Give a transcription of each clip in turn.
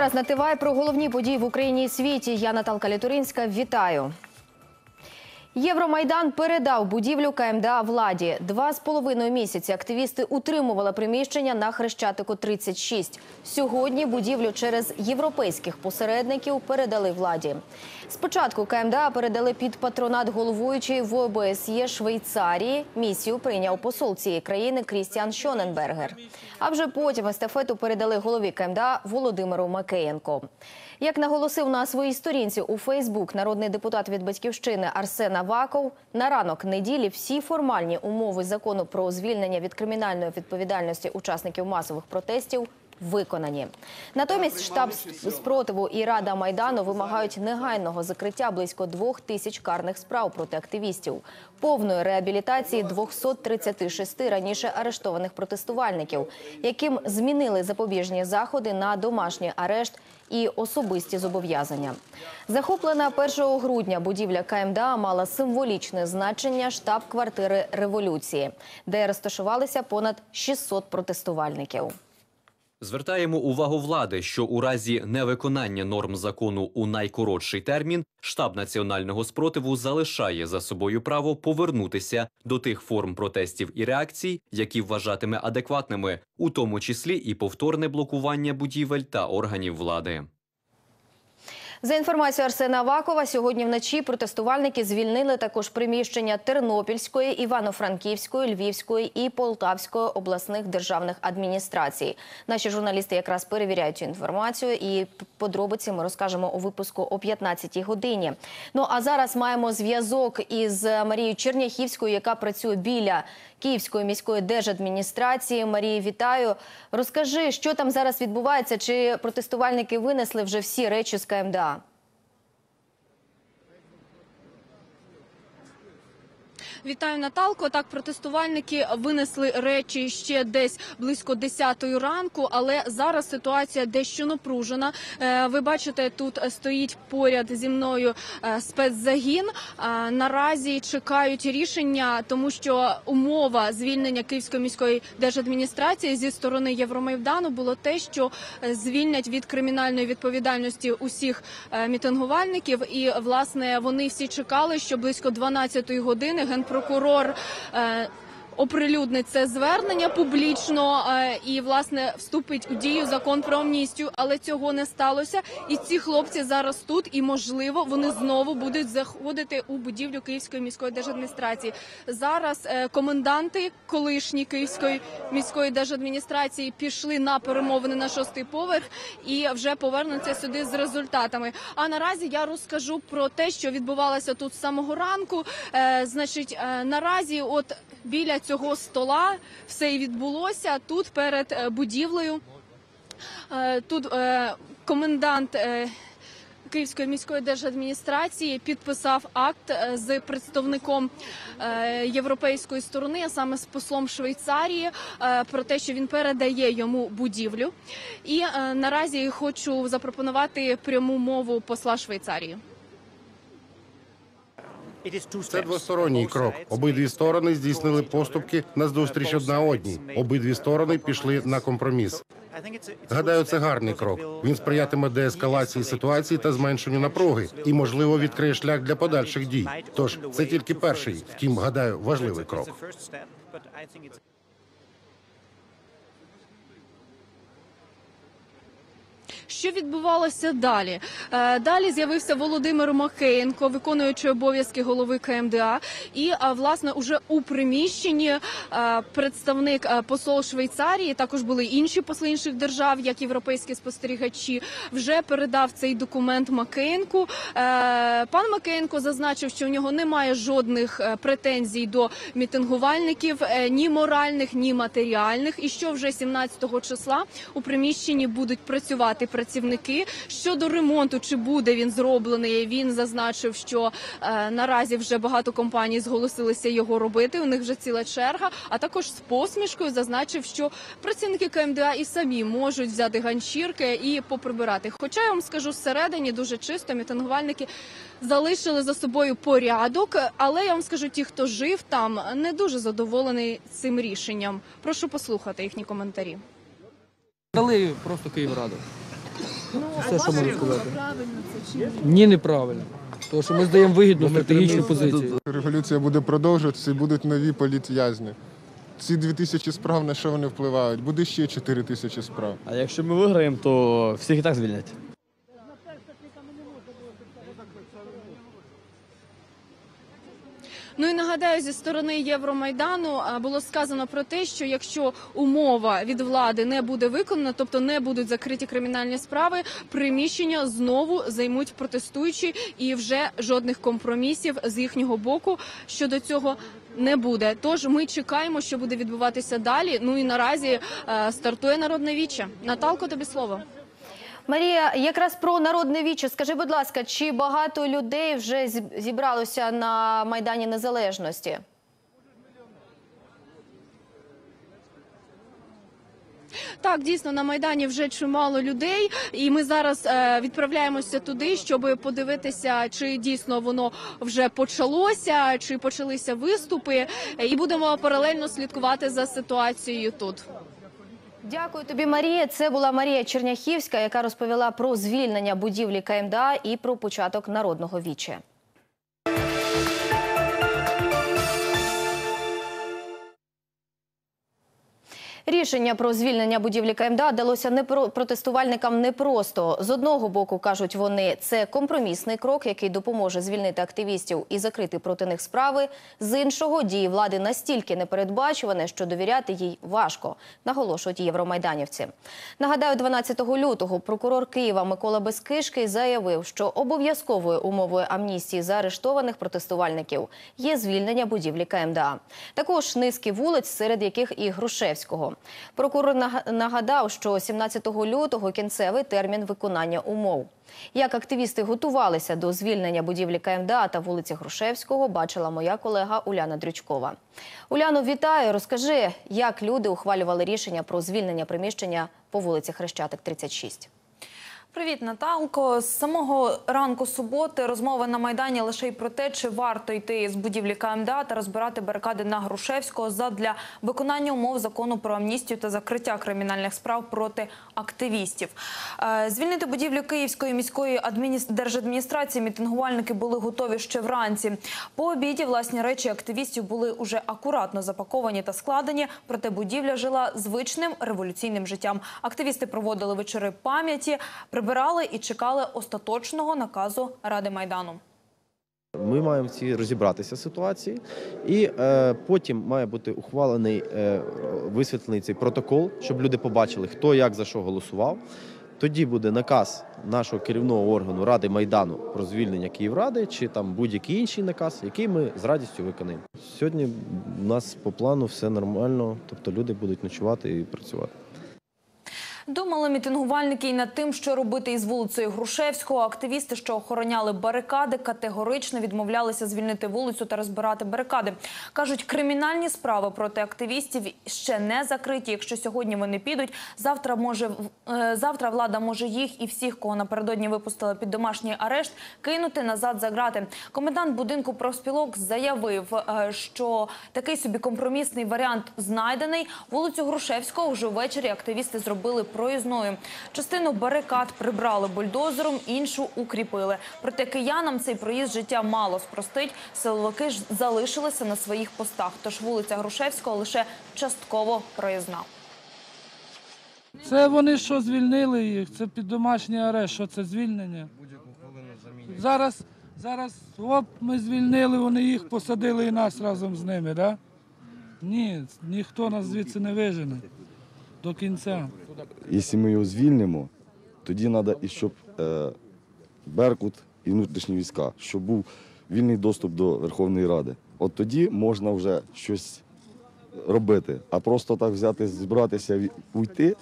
Зараз на тивай про головні події в Україні і світі. Я Наталка Літуринська. Вітаю. Євромайдан передав будівлю КМДА владі. Два з половиною місяці активісти утримували приміщення на Хрещатику 36. Сьогодні будівлю через європейських посередників передали владі. Спочатку КМДА передали під патронат головуючої в ОБСЄ Швейцарії. Місію прийняв посол цієї країни Крістіан Шоненбергер. А вже потім естафету передали голові КМДА Володимиру Макеєнко. Як наголосив на своїй сторінці у Фейсбук народний депутат від батьківщини Арсен Аваков, на ранок неділі всі формальні умови закону про звільнення від кримінальної відповідальності учасників масових протестів виконані. Натомість штаб спротиву і рада майдану вимагають негайного закриття близько двох тисяч карних справ проти активістів, повної реабілітації 236 раніше арештованих протестувальників, яким змінили запобіжні заходи на домашній арешт і особисті зобов'язання. Захоплена 1 грудня будівля КМДА мала символічне значення штаб-квартири революції, де розташувалися понад 600 протестувальників. Звертаємо увагу влади, що у разі невиконання норм закону у найкоротший термін штаб національного спротиву залишає за собою право повернутися до тих форм протестів і реакцій, які вважатиме адекватними, у тому числі і повторне блокування будівель та органів влади. За інформацією Арсена Авакова, сьогодні вночі протестувальники звільнили також приміщення Тернопільської, Івано-Франківської, Львівської і Полтавської обласних державних адміністрацій. Наші журналісти якраз перевіряють цю інформацію, і подробиці ми розкажемо у випуску о 15-й годині. Ну а зараз маємо зв'язок із Марією Черняхівською, яка працює біля Київської міської держадміністрації. Марії, вітаю. Розкажи, що там зараз відбувається? Чи протестувальники винесли вже всі речі з КМДА? Вітаю Наталко. Так, протестувальники винесли речі ще десь близько 10 ранку, але зараз ситуація дещо напружена. Е, Ви бачите, тут стоїть поряд зі мною е, спецзагін. Е, Наразі чекають рішення, тому що умова звільнення Київської міської держадміністрації зі сторони Євромайдану було те, що звільнять від кримінальної відповідальності усіх мітингувальників. І власне вони всі чекали, що близько 12 години генпрокурор. Е, Оприлюднить це звернення публічно е, і власне вступить у дію закон про амністію, але цього не сталося. І ці хлопці зараз тут, і можливо вони знову будуть заходити у будівлю Київської міської держадміністрації. Зараз е, коменданти колишні Київської міської держадміністрації пішли на перемовини на шостий поверх і вже повернуться сюди з результатами. А наразі я розкажу про те, що відбувалося тут з самого ранку. Е, значить, наразі, от біля цього стола все і відбулося тут перед е, будівлею. Е, Тут е, комендант. Київської міської держадміністрації підписав акт з представником європейської сторони, а саме з послом Швейцарії, про те, що він передає йому будівлю. І наразі хочу запропонувати пряму мову посла Швейцарії. Це двосторонній крок. Обидві сторони здійснили поступки на зустріч одна одній. Обидві сторони пішли на компроміс. Гадаю, це гарний крок. Він сприятиме деескалації ситуації та зменшенню напруги і, можливо, відкриє шлях для подальших дій. Тож це тільки перший, втім, гадаю, важливий крок. Що відбувалося далі? Е, Далі з'явився Володимир Макеєнко, виконуючий обов'язки голови КМДА. І власне уже у приміщенні е, представник е, посол Швейцарії, також були інші посли інших держав, як європейські спостерігачі, вже передав цей документ Макеєнку. Пан Макеєнко зазначив, що у нього немає жодних претензій до мітингувальників, ні моральних, ні матеріальних. І що вже 17 числа у приміщенні будуть працювати працівники. Щодо ремонту, чи буде він зроблений, він зазначив, що е, наразі вже багато компаній зголосилися його робити. У них вже ціла черга. А також з посмішкою зазначив, що працівники КМДА і самі можуть взяти ганчірки і поприбирати. Хоча я вам скажу, всередині дуже чисто мітингувальники залишили за собою порядок. Але я вам скажу, ті, хто жив там, не дуже задоволений цим рішенням. Прошу послухати їхні коментарі. Дали просто Київраду. Все, що можу сказати. Правильно це чи ні? Ні, неправильно. Тому що ми здаємо вигідну стратегічну позицію. Революція буде продовжуватися і будуть нові політв'язні. Ці дві тисячі справ на що вони впливають? Буде ще чотири тисячі справ. А якщо ми виграємо, то всіх і так звільнять. Ну і нагадаю, зі сторони Євромайдану було сказано про те, що якщо умова від влади не буде виконана, тобто не будуть закриті кримінальні справи, приміщення знову займуть протестуючі, і вже жодних компромісів з їхнього боку щодо цього. Не буде, тож ми чекаємо, що буде відбуватися далі. Ну і наразі е, стартує народне віче. Наталко, тобі слово. Марія, якраз про народне віче. Скажи, будь ласка, чи багато людей вже зібралося на Майдані Незалежності? Так, дійсно на майдані вже чимало людей, і ми зараз е, відправляємося туди, щоб подивитися, чи дійсно воно вже почалося, чи почалися виступи, і будемо паралельно слідкувати за ситуацією тут. Дякую тобі, Марія. Це була Марія Черняхівська, яка розповіла про звільнення будівлі КМДА і про початок народного віче. Рішення про звільнення будівлі КМДА далося не про протестувальникам непросто. З одного боку кажуть вони, це компромісний крок, який допоможе звільнити активістів і закрити проти них справи. З іншого дії влади настільки непередбачуване, що довіряти їй важко, наголошують євромайданівці. Нагадаю, 12 лютого прокурор Києва Микола Безкишкий заявив, що обов'язковою умовою амністії заарештованих протестувальників є звільнення будівлі КМДА. Також низки вулиць, серед яких і Грушевського. Прокурор нага- нагадав, що 17 лютого кінцевий термін виконання умов. Як активісти готувалися до звільнення будівлі КМДА та вулиці Грушевського, бачила моя колега Уляна Дрючкова. Уляну, вітаю. Розкажи, як люди ухвалювали рішення про звільнення приміщення по вулиці Хрещатик 36. Привіт, Наталко. З самого ранку суботи розмови на майдані лише й про те, чи варто йти з будівлі КМДА та розбирати барикади на Грушевського задля виконання умов закону про амністію та закриття кримінальних справ проти активістів. Е, Звільнити будівлю Київської міської адміні- держадміністрації мітингувальники були готові ще вранці. По обіді власні речі активістів були уже акуратно запаковані та складені. Проте будівля жила звичним революційним життям. Активісти проводили вечори пам'яті, прибирали і чекали остаточного наказу Ради Майдану. Ми маємо в цій розібратися ситуації, і е, потім має бути ухвалений е, висвітлений цей протокол, щоб люди побачили, хто як за що голосував. Тоді буде наказ нашого керівного органу Ради Майдану про звільнення Київради чи там будь-який інший наказ, який ми з радістю виконаємо. Сьогодні у нас по плану все нормально, тобто люди будуть ночувати і працювати. Думали мітингувальники і над тим, що робити із вулицею Грушевського. Активісти, що охороняли барикади, категорично відмовлялися звільнити вулицю та розбирати барикади. Кажуть, кримінальні справи проти активістів ще не закриті. Якщо сьогодні вони підуть, завтра може е, завтра влада може їх і всіх, кого напередодні випустили під домашній арешт, кинути назад за грати. Комендант будинку профспілок заявив, е, що такий собі компромісний варіант знайдений. Вулицю Грушевського вже ввечері активісти зробили проїзною. Частину барикад прибрали бульдозером, іншу укріпили. Проте киянам цей проїзд життя мало спростить. Силовики ж залишилися на своїх постах. Тож вулиця Грушевського лише частково проїзна. Це вони що звільнили їх? Це під домашній арешт, що це звільнення? Зараз, зараз, оп, ми звільнили, вони їх посадили і нас разом з ними, так? Да? Ні, ніхто нас звідси не вижене до кінця. Якщо ми його звільнимо, тоді треба, і щоб е, Беркут і внутрішні війська, щоб був вільний доступ до Верховної Ради. От тоді можна вже щось робити. А просто так взяти, зібратися і уйти,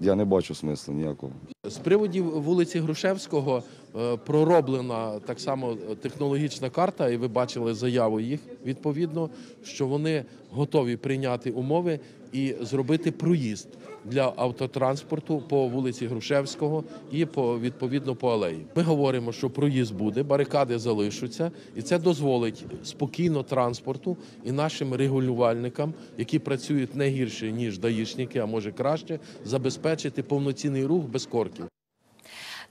я не бачу смислу ніякого. З приводів вулиці Грушевського е, пророблена так само технологічна карта, і ви бачили заяву їх відповідно, що вони готові прийняти умови і зробити проїзд для автотранспорту по вулиці Грушевського і по відповідно по алеї. Ми говоримо, що проїзд буде, барикади залишаться, і це дозволить спокійно транспорту і нашим регулювальникам, які працюють не гірше ніж даїшники, а може краще, забезпечити повноцінний рух без корків.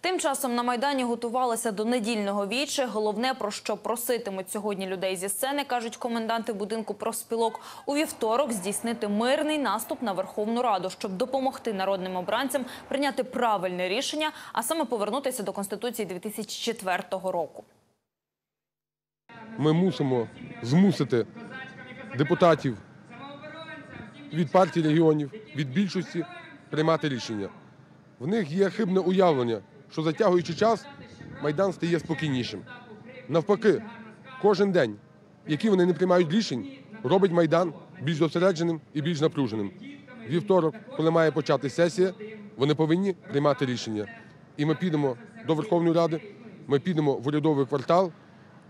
Тим часом на майдані готувалися до недільного віче. Головне про що проситимуть сьогодні людей зі сцени, кажуть коменданти будинку профспілок, у вівторок здійснити мирний наступ на Верховну Раду, щоб допомогти народним обранцям прийняти правильне рішення, а саме повернутися до конституції 2004 року. Ми мусимо змусити депутатів від партії регіонів, від більшості приймати рішення. В них є хибне уявлення, що затягуючи час, Майдан стає спокійнішим. Навпаки, кожен день, який вони не приймають рішень, робить Майдан більш зосередженим і більш напруженим. Вівторок, коли має почати сесія, вони повинні приймати рішення. І ми підемо до Верховної Ради, ми підемо в урядовий квартал,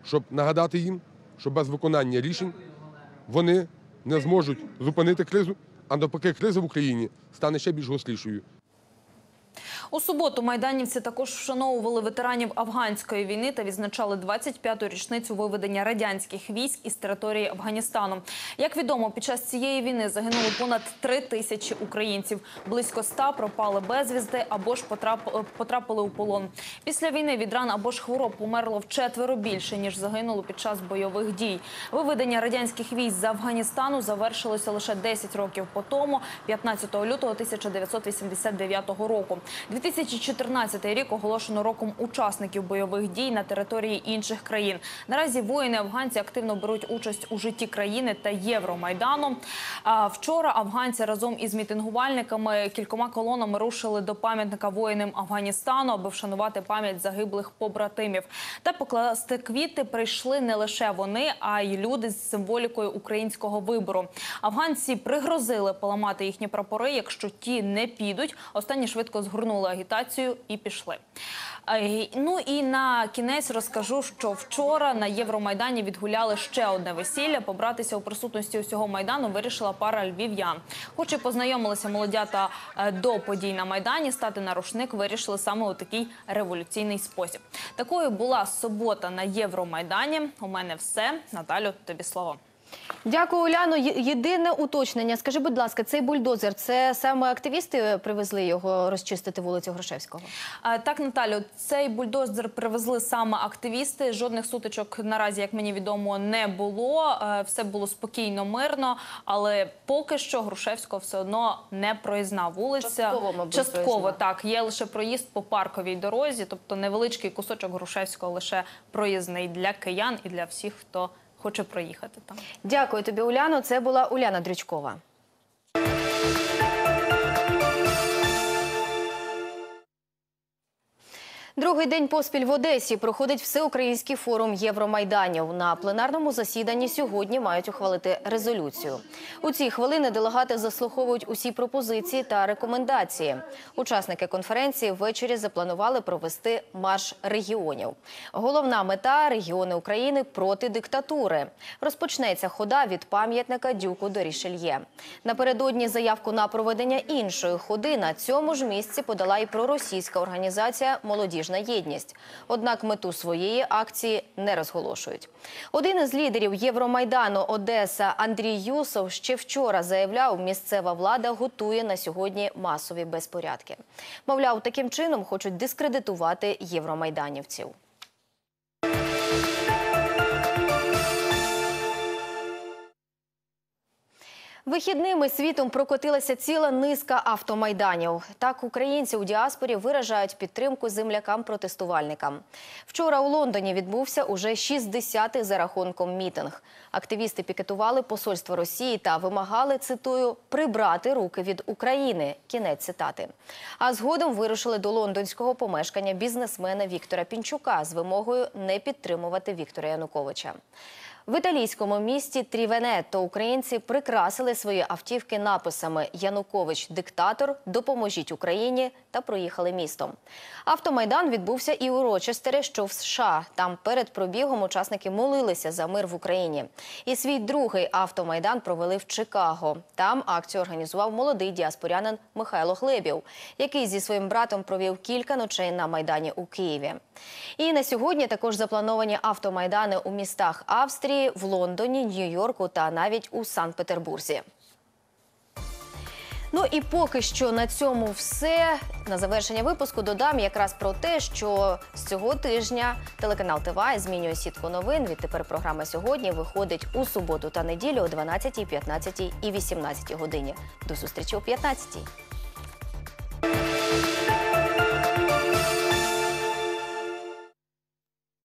щоб нагадати їм, що без виконання рішень вони не зможуть зупинити кризу, а навпаки, криза в Україні стане ще більш гострішою. У суботу майданівці також вшановували ветеранів афганської війни та відзначали 25-ту річницю виведення радянських військ із території Афганістану. Як відомо, під час цієї війни загинули понад три тисячі українців. Близько ста пропали безвісти або ж потрап- потрапили у полон. Після війни від ран або ж хвороб померло вчетверо більше ніж загинуло під час бойових дій. Виведення радянських військ з Афганістану завершилося лише 10 років по тому, 15 лютого 1989 року. 2014 рік оголошено роком учасників бойових дій на території інших країн. Наразі воїни афганці активно беруть участь у житті країни та Євромайдану. А вчора афганці разом із мітингувальниками кількома колонами рушили до пам'ятника воїнам Афганістану, аби вшанувати пам'ять загиблих побратимів. Та покласти квіти прийшли не лише вони, а й люди з символікою українського вибору. Афганці пригрозили поламати їхні прапори, якщо ті не підуть. Останні швидко згорнули агітацію і пішли. Е, Ну і на кінець розкажу, що вчора на Євромайдані відгуляли ще одне весілля. Побратися у присутності усього майдану вирішила пара львів'ян. Хоч і познайомилися молодята е, до подій на майдані, стати на рушник вирішили саме у такий революційний спосіб. Такою була субота на Євромайдані. У мене все. Наталю, тобі слово. Дякую, Уляно. Єдине уточнення. Скажи, будь ласка, цей бульдозер це саме активісти привезли його розчистити вулицю Грушевського? А, Так, Наталю, цей бульдозер привезли саме активісти. Жодних сутичок наразі, як мені відомо, не було. Е, Все було спокійно, мирно. Але поки що Грушевського все одно не проїзна вулиця. Частково, мабуть, Частково проїзна. так. Є лише проїзд по парковій дорозі, тобто невеличкий кусочок Грушевського лише проїзний для киян і для всіх, хто хоче проїхати там. Дякую тобі, Уляно. Це була Уляна Дрючкова. Другий день поспіль в Одесі проходить всеукраїнський форум Євромайданів. На пленарному засіданні сьогодні мають ухвалити резолюцію. У ці хвилини делегати заслуховують усі пропозиції та рекомендації. Учасники конференції ввечері запланували провести марш регіонів. Головна мета регіони України проти диктатури. Розпочнеться хода від пам'ятника Дюку до Рішельє. Напередодні заявку на проведення іншої ходи на цьому ж місці подала і проросійська організація Молодіжна єдність. Однак мету своєї акції не розголошують. Один із лідерів Євромайдану Одеса Андрій Юсов ще вчора заявляв, місцева влада готує на сьогодні масові безпорядки. Мовляв, таким чином хочуть дискредитувати євромайданівців. Вихідними світом прокотилася ціла низка автомайданів. Так українці у діаспорі виражають підтримку землякам-протестувальникам. Вчора у Лондоні відбувся уже 60-й за рахунком мітинг. Активісти пікетували посольство Росії та вимагали, цитую, прибрати руки від України. Кінець цитати. А згодом вирушили до лондонського помешкання бізнесмена Віктора Пінчука з вимогою не підтримувати Віктора Януковича. В італійському місті Трівенетто українці прикрасили свої автівки написами Янукович диктатор, допоможіть Україні та проїхали містом. Автомайдан відбувся і у Рочестері, що в США. Там перед пробігом учасники молилися за мир в Україні. І свій другий автомайдан провели в Чикаго. Там акцію організував молодий діаспорянин Михайло Хлебів, який зі своїм братом провів кілька ночей на майдані у Києві. І на сьогодні також заплановані автомайдани у містах Австрії, в Лондоні, Нью-Йорку та навіть у Санкт-Петербурзі. Ну і поки що на цьому все. На завершення випуску додам якраз про те, що з цього тижня телеканал ТВА змінює сітку новин. Відтепер програма сьогодні виходить у суботу та неділю о 12, 15 і 18 годині. До зустрічі о 15.